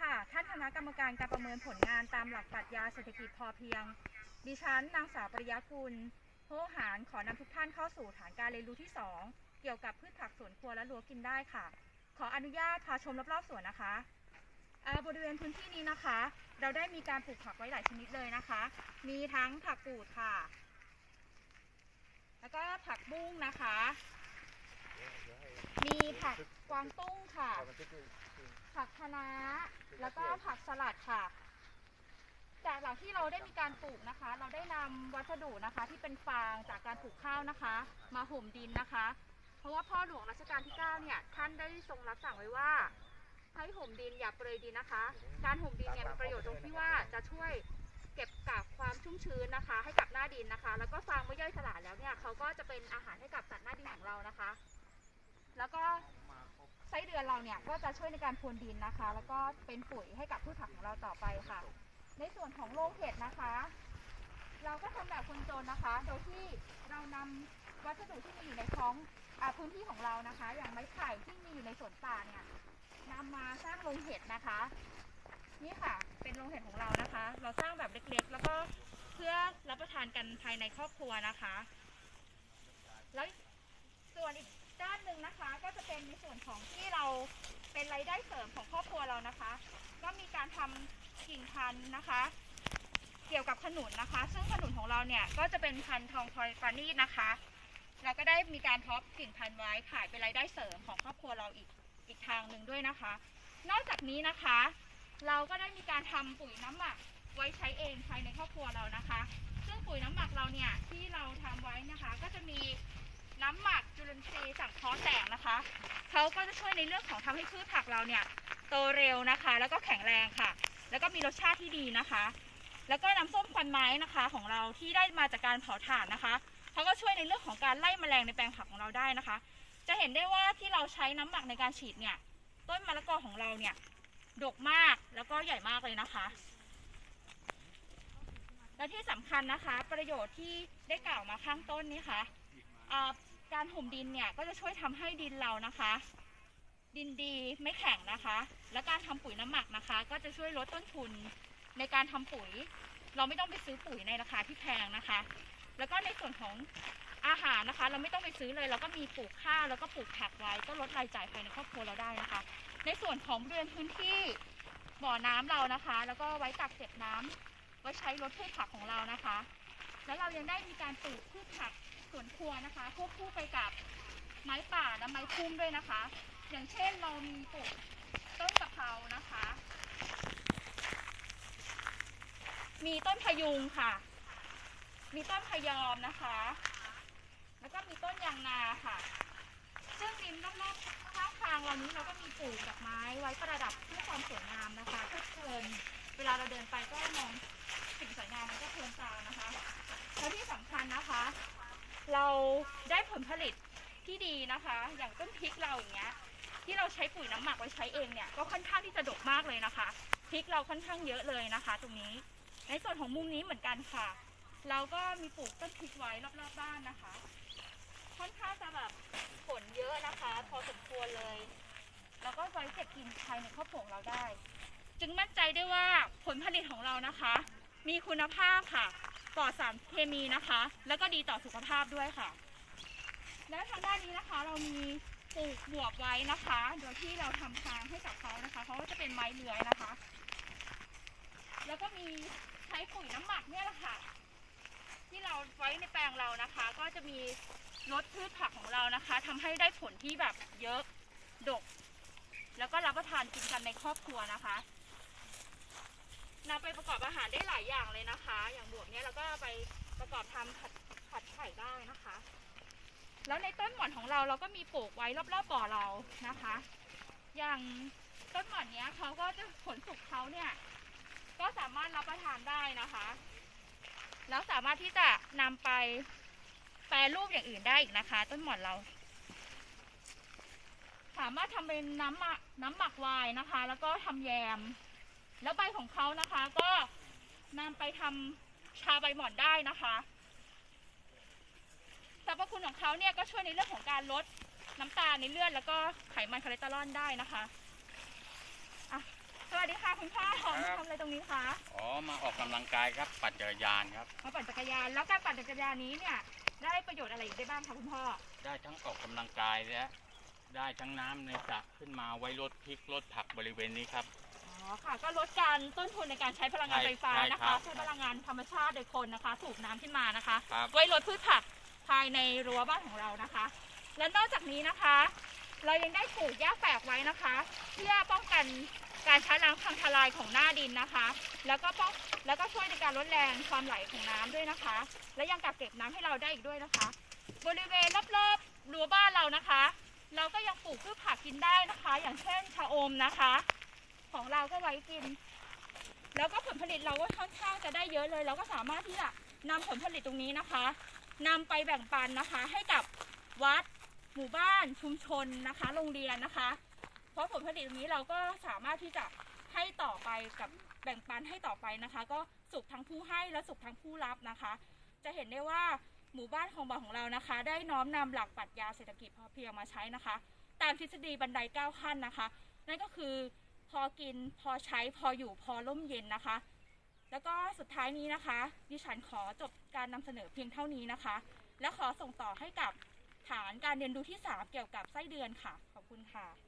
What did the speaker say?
ค่ะ ท่านคณะกรรมการการประเมินผลงานตามหลักปรัชญาเศรษฐกิจพอเพียง ดิฉันนางสาวปริยากุลโหหารขอนำทุกท่านเข้าสู่ฐานการเรียนรู้ที่ 2 เกี่ยวกับพืชผักสวนครัวและรั้วกินได้ค่ะ ขออนุญาตพาชมรอบๆสวนนะคะบริเวณพื้นที่นี้นะคะ เราได้มีการปลูกผักไว้หลายชนิดเลยนะคะ มีทั้งผักกูดค่ะ แล้วก็ผักบุ้งนะคะ มีผักกวางตุ้งค่ะ ผักคะน้าแล้วก็ผักสลัดค่ะ จากหลังที่เราได้มีการปลูกนะคะ เราได้นำวัสดุนะคะที่เป็นฟางจากการปลูกข้าวนะคะ มาห่มดินนะคะ เพราะว่าพ่อหลวงรัชกาลที่ 9 เนี่ยท่านได้ทรงรับสั่งไว้ว่า ให้ห่มดินอย่าเปรยดินนะคะ การห่มดินเนี่ยมีประโยชน์ตรงที่ว่าจะช่วยเก็บกักความชุ่มชื้นนะคะ ให้กับหน้าดินนะคะ แล้วก็ฟางเมื่อย่อยสลายแล้วเนี่ยเขาก็จะเป็นอาหารให้กับสัตว์หน้าดินของเรานะคะ แล้วก็ไส้เดือนเราเนี่ยก็จะช่วยในการพรวนดินนะคะ แล้วก็เป็นปุ๋ยให้กับพืชผักของเราต่อไปค่ะ ในส่วนของโรงเห็ดนะคะ เราก็ทำแบบคนจนนะคะ โดยที่เรานำวัสดุที่มีอยู่ในท้องอพื้นที่ของเรานะคะ อย่างไม้ไผ่ที่มีอยู่ในสวนป่าเนี่ยนำมาสร้างโรงเห็ดนะคะ นี่ค่ะ เป็นโรงเห็ดของเรานะคะ เราสร้างแบบเล็กๆ แล้วก็เพื่อรับประทานกันภายในครอบครัวนะคะ แล้วส่วนอีก เป็นในส่วนของที่เราเป็นรายได้เสริมของครอบครัวเรานะคะ ก็มีการทำกิ่งพันธุ์นะคะ เกี่ยวกับขนุนนะคะ ซึ่งขนุนของเราเนี่ยก็จะเป็นพันธุ์ทองคอยปานีตนะคะ เราก็ได้มีการเพาะกิ่งพันธุ์ไว้ขายเป็นรายได้เสริมของครอบครัวเราอีกอีกทางหนึ่งด้วยนะคะ นอกจากนี้นะคะ เราก็ได้มีการทำปุ๋ยน้ำหมักไว้ใช้เองภายในครอบครัวเรา ในเรื่องของทำให้พืชผักเราเนี่ยโตเร็วนะคะ แล้วก็แข็งแรงค่ะ แล้วก็มีรสชาติที่ดีนะคะ แล้วก็น้ำส้มควันไม้นะคะของเราที่ได้มาจากการเผาถ่านนะคะเขาก็ช่วยในเรื่องของการไล่แมลงในแปลงผักของเราได้นะคะ จะเห็นได้ว่าที่เราใช้น้ำหมักในการฉีดเนี่ยต้นมะละกอของเราเนี่ยดกมากแล้วก็ใหญ่มากเลยนะคะ และที่สำคัญนะคะ ประโยชน์ที่ได้กล่าวมาข้างต้นนี้ค่ะอ่าการห่มดินเนี่ยก็จะช่วยทำให้ดินเรานะคะ ดินดีไม่แข็งนะคะ และการทำปุ๋ยน้ำหมักนะคะ ก็จะช่วยลดต้นทุนในการทำปุ๋ย เราไม่ต้องไปซื้อปุ๋ยในราคาที่แพงนะคะ แล้วก็ในส่วนของอาหารนะคะ เราไม่ต้องไปซื้อเลย เราก็มีปลูกข้าวแล้วก็ปลูกผักไว้ ก็ลดรายจ่ายภายในครอบครัวเราได้นะคะ ในส่วนของบริเวณพื้นที่บ่อน้ำเรานะคะ แล้วก็ไว้กักเก็บน้ำไว้ใช้รดพืชผักของเรานะคะ แล้วเรายังได้มีการปลูกพืชผักสวนครัวนะคะควบคู่ไปกับไม้ป่าและไม้พุ่มด้วยนะคะ อย่างเช่นเรามีปลูกต้นกะเพรานะคะ มีต้นพยุงค่ะ มีต้นพยอมนะคะ แล้วก็มีต้นยางนาค่ะ ซึ่งริมรอบๆข้างทางเรานี้เราก็มีปลูกดอกไม้ไว้ประดับเพื่อความสวยงามนะคะเพื่อเพลินเวลาเราเดินไปก็มองสิ่งสวยงามมันก็เพลินตานะคะ และที่สำคัญนะคะ เราได้ผลผลิตที่ดีนะคะ อย่างต้นพริกเราอย่าง ที่เราใช้ปุ๋ยน้ำหมักไว้ใช้เองเนี่ยก็ค่อนข้างที่จะดกมากเลยนะคะพริกเราค่อนข้างเยอะเลยนะคะ ตรงนี้ ในส่วนของมุมนี้เหมือนกันค่ะ เราก็มีปลูกต้นพริกไว้รอบๆบ้านนะคะ ค่อนข้างจะแบบผลเยอะนะคะ พอสมควรเลย แล้วก็ไว้เก็บกินภายในครอบครัวของเราได้ จึงมั่นใจได้ว่าผลผลิตของเรานะคะ มีคุณภาพค่ะปลอดสารเคมีนะคะ แล้วก็ดีต่อสุขภาพด้วยค่ะ และทางด้านนี้นะคะเรามี ลูกบวบไว้นะคะ โดยที่เราทำทางให้กับเขานะคะเขาก็จะเป็นไม้เลื้อยนะคะ แล้วก็มีใช้ปุ๋ยน้ำหมักเนี่ยแหละค่ะ ที่เราไว้ในแปลงเรานะคะ ก็จะมีลดพืชผักของเรานะคะทำให้ได้ผลที่แบบเยอะดก แล้วก็รับประทานกินกันในครอบครัวนะคะนำไปประกอบอาหารได้หลายอย่างเลยนะคะ อย่างบวบเนี้ยเราก็ไปประกอบทำผัดผัดไข่ได้นะคะ แล้วในต้นหม่อนของเราเราก็มีปลูกไว้รอบๆบ่อเรานะคะ อย่างต้นหม่อนเนี้ยเขาก็จะผลสุกเขาเนี่ย ก็สามารถรับประทานได้นะคะ แล้วสามารถที่จะนำไปแปรรูปอย่างอื่นได้อีกนะคะ ต้นหม่อนเรา สามารถทำเป็นน้ำหมักน้ำหมักวน์นะคะ แล้วก็ทำแยม แล้วใบของเขานะคะ ก็นำไปทำชาใบหม่อนได้นะคะสรรพคุณของ เขาเนี่ยก็ช่วยในเรื่องของการลดน้ำตาลในเลือดแล้วก็ไขมันคอเลสเตอรอลได้นะคะอะสวัสดีค่ะมาทำอะไรตรงนี้คะอ๋อมาออกกำลังกายครับปั่นจักรยานครับมาปั่นจักรยานแล้วการปั่นจักรยานนี้เนี่ยได้ประโยชน์อะไรอีกได้บ้างคะคุณพ่อได้ทั้งออกกำลังกายและได้ทั้งน้ำในสระขึ้นมาไว้ลดพริกลดผักบริเวณนี้ครับอ๋อค่ะก็ลดการต้นทุนในการใช้พลังงานใช่ไฟฟ้าใช่นะครัคะบใช้พลังงานธรรมชาติโดยคนนะคะ สูบน้ำขึ้นมานะคะครับไว้ลดพืชผัก ภายในรั้วบ้านของเรานะคะ และนอกจากนี้นะคะ เรายังได้ปลูกหญ้าแฝกไว้นะคะ เพื่อป้องกันการช้น้ำพังทลายของหน้าดินนะคะ แล้วก็ป้องแล้วก็ช่วยในการลดแรงความไหลของน้ำด้วยนะคะ และยังกักเก็บน้ำให้เราได้อีกด้วยนะคะ บริเวณรอบๆรั้วบ้านเรานะคะ เราก็ยังปลูกพืชผักกินได้นะคะ อย่างเช่นชะอมนะคะ ของเราก็ไว้กิน แล้วก็ผลผลิตเราก็ค่อนข้างจะได้เยอะเลย เราก็สามารถที่จะนำผลผลิตตรงนี้นะคะ นำไปแบ่งปันนะคะ ให้กับวัดหมู่บ้านชุมชนนะคะ โรงเรียนนะคะ เพราะผลผลิตตรงนี้เราก็สามารถที่จะให้ต่อไปกับแบ่งปันให้ต่อไปนะคะ ก็สุขทั้งผู้ให้และสุขทั้งผู้รับนะคะ จะเห็นได้ว่าหมู่บ้านของบ่าของเรานะคะ ได้น้อมนำหลักปรัชญาเศรษฐกิจพอเพียงมาใช้นะคะ ตามทฤษฎีบันไดเก้าขั้นนะคะ นั่นก็คือพอกินพอใช้พออยู่พอร่มเย็นนะคะ แล้วก็สุดท้ายนี้นะคะ ดิฉันขอจบการนำเสนอเพียงเท่านี้นะคะ และขอส่งต่อให้กับฐานการเรียนรู้ที่ 3 เกี่ยวกับไส้เดือนค่ะ ขอบคุณค่ะ